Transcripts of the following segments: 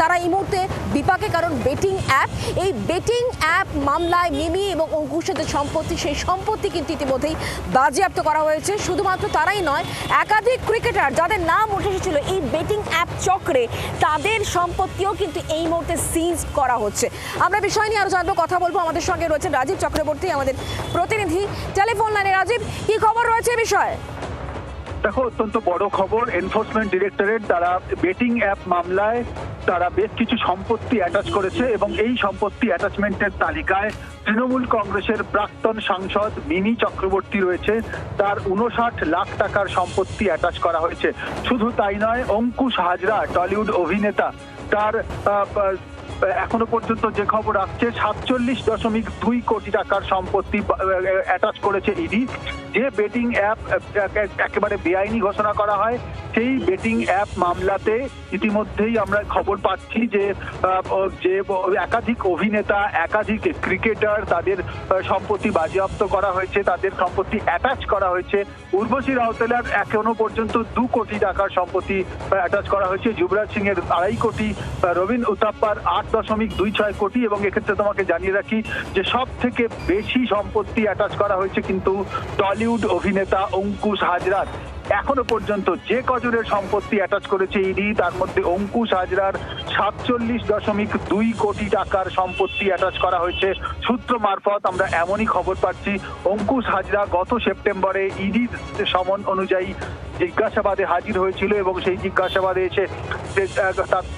তারা এই মুহূর্তে বিপাকে, কারণ বেটিং অ্যাপ এই বেটিং অ্যাপ মামলায় মিমি এবং অঙ্কুশের যে সম্পত্তি, সেই সম্পত্তি কিন্তু ইতিমধ্যেই বাজেয়াপ্ত করা হয়েছে। শুধুমাত্র তারাই নয়, একাধিক ক্রিকেটার যাদের নাম উঠে এসেছিল এই বেটিং অ্যাপ চক্রে, তাদের সম্পত্তিও কিন্তু এই মুহূর্তে সিজ করা হচ্ছে। আমরা বিষয় নিয়ে আরও জানব, কথা বলব। আমাদের সঙ্গে রয়েছেন রাজীব চক্রবর্তী, আমাদের প্রতিনিধি। টেলিফোন লাইনে রাজীব, কি খবর রয়েছে বিষয়ে? দেখো, অত্যন্ত বড় খবর এনফোর্সমেন্ট ডিরেক্টরেট তারা বেটিং অ্যাপ মামলায় তারা বেশ কিছু সম্পত্তি অ্যাটাচ করেছে এবং এই সম্পত্তি অ্যাটাচমেন্টের তালিকায় তৃণমূল কংগ্রেসের প্রাক্তন সাংসদ মিনি চক্রবর্তী রয়েছে। তার উনষাট লাখ টাকার সম্পত্তি অ্যাটাচ করা হয়েছে। শুধু তাই নয়, অঙ্কুশ হাজরা, টলিউড অভিনেতা, তার এখনও পর্যন্ত যে খবর আসছে সাতচল্লিশ দশমিক দুই কোটি টাকার সম্পত্তি অ্যাটাচ করেছে ইডি যে বেটিং অ্যাপ একেবারে বেআইনি ঘোষণা করা হয় সেই বেটিং অ্যাপ মামলাতে ইতিমধ্যেই আমরা খবর পাচ্ছি যে যে একাধিক অভিনেতা একাধিক ক্রিকেটার তাদের সম্পত্তি বাজেয়াপ্ত করা হয়েছে তাদের সম্পত্তি অ্যাটাচ করা হয়েছে। উর্বশী রাউতেলার এখনও পর্যন্ত দু কোটি টাকার সম্পত্তি অ্যাটাচ করা হয়েছে। যুবরাজ সিং এর আড়াই কোটি আহ, রবীন উতাপ্পার আট দশমিক দুই ছয় কোটি এবং এক্ষেত্রে তোমাকে জানিয়ে রাখি যে সব থেকে বেশি সম্পত্তি অ্যাটাচ করা হয়েছে কিন্তু টলিউড অভিনেতা অঙ্কুশ হাজরার। এখনও পর্যন্ত যে কজনের সম্পত্তি অ্যাটাচ করেছে ইডি তার মধ্যে অঙ্কুশ হাজরার সাতচল্লিশ দশমিক দুই কোটি টাকার সম্পত্তি অ্যাটাচ করা হয়েছে। সূত্র মারফত আমরা এমনই খবর পাচ্ছি। অঙ্কুশ হাজরা গত সেপ্টেম্বরে ইডির সমন অনুযায়ী জিজ্ঞাসাবাদে হাজির হয়েছিল এবং সেই জিজ্ঞাসাবাদে এসে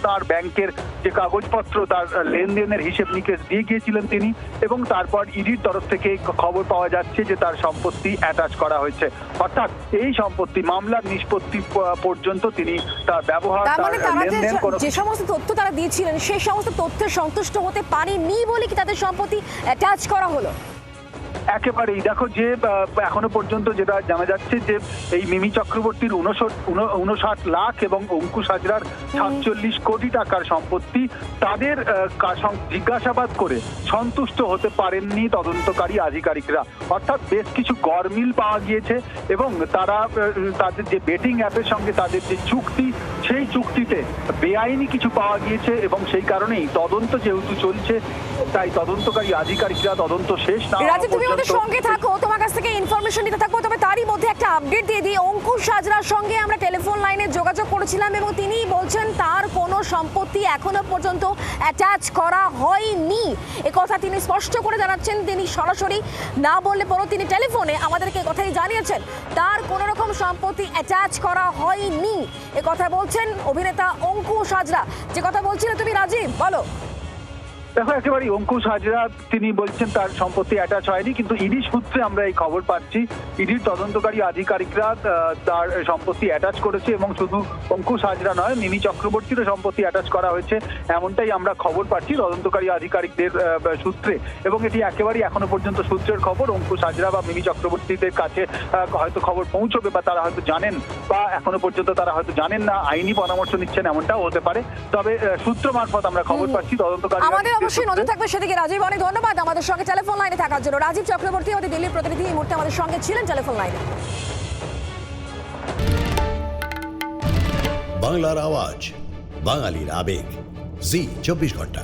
তার ব্যাংকের যে কাগজপত্র, তার লেনদেনের হিসেব নিকেশ দিয়ে গিয়েছিলেন তিনি এবং তারপর ইডির তরফ থেকে খবর পাওয়া যাচ্ছে যে তার সম্পত্তি অ্যাটাচ করা হয়েছে। অর্থাৎ এই সম্পত্তি মামলার নিষ্পত্তি পর্যন্ত তিনি তার ব্যবহার মানে যে লেনদেন যে সমস্ত তথ্য তারা দিয়েছিলেন সেই সমস্ত তথ্যে সন্তুষ্ট হতে পারেনি বলে কি তাদের সম্পত্তি অ্যাটাচ করা হলো? একেবারেই। দেখো যে এখনও পর্যন্ত যেটা জানা যাচ্ছে যে এই মিমি চক্রবর্তীর উনষট উন- উনষাট লাখ এবং অঙ্কুশ হাজরার সাতচল্লিশ কোটি টাকার সম্পত্তি তাদের জিজ্ঞাসাবাদ করে সন্তুষ্ট হতে পারেননি তদন্তকারী আধিকারিকরা। অর্থাৎ বেশ কিছু গরমিল পাওয়া গিয়েছে এবং তারা তাদের যে বেটিং অ্যাপের সঙ্গে তাদের যে চুক্তি সেই চুক্তিতে বেআইনি কিছু পাওয়া গিয়েছে এবং সেই কারণেই তদন্ত যেহেতু চলছে তাই তদন্তকারী আধিকারিকরা তদন্ত শেষ না রাজীব তুমি আমাদের সঙ্গে থাকো তোমার কাছ থেকে ইনফরমেশন নিতে থাকব তবে তারই মধ্যে একটা আপডেট দিয়ে দিই। অঙ্কুশ হাজরার সঙ্গে আমরা টেলিফোন লাইনে যোগাযোগ করেছিলাম এবং তিনি বলছেন সম্পত্তি এখনও পর্যন্ত অ্যাটাচ করা হয়নি। এ কথা তিনি স্পষ্ট করে জানাচ্ছেন, তিনি সরাসরি না বললে পরও তিনি টেলিফোনে আমাদেরকে কথাই জানিয়েছেন, তার কোনো রকম সম্পত্তি অ্যাটাচ করা হয়নি। এ কথা বলছেন অভিনেতা অঙ্কু সাজরা যে কথা বলছিলে তুমি, রাজীব, বলো। দেখো একেবারে অঙ্কুশ হাজরা তিনি বলছেন তার সম্পত্তি অ্যাটাচ হয়নি কিন্তু ইডি সূত্রে আমরা এই খবর পাচ্ছি ইডির তদন্তকারী আধিকারিকরা তার সম্পত্তি অ্যাটাচ করেছে এবং শুধু অঙ্কুশ হাজরা নয় মিমি চক্রবর্তীরও সম্পত্তি অ্যাটাচ করা হয়েছে এমনটাই আমরা খবর পাচ্ছি তদন্তকারী আধিকারিকদের সূত্রে। এবং এটি একেবারেই এখনও পর্যন্ত সূত্রের খবর অঙ্কুশ হাজরা বা মিমি চক্রবর্তীদের কাছে হয়তো খবর পৌঁছবে বা তারা হয়তো জানেন বা এখনও পর্যন্ত তারা হয়তো জানেন না আইনি পরামর্শ নিচ্ছেন এমনটাও হতে পারে। তবে সূত্র মারফত আমরা খবর পাচ্ছি তদন্তকারী অবশ্যই নজর থাকবে সেদিকে রাজীব অনেক ধন্যবাদ আমাদের সঙ্গে টেলিফোন লাইনে থাকার জন্য। রাজীব চক্রবর্তী আমাদের দিল্লির প্রতিনিধি এই মুহূর্তে আমাদের সঙ্গে ছিলেন টেলিফোন লাইনে বাংলার আওয়াজ বাঙালির আবেগ। জি চব্বিশ ঘণ্টা।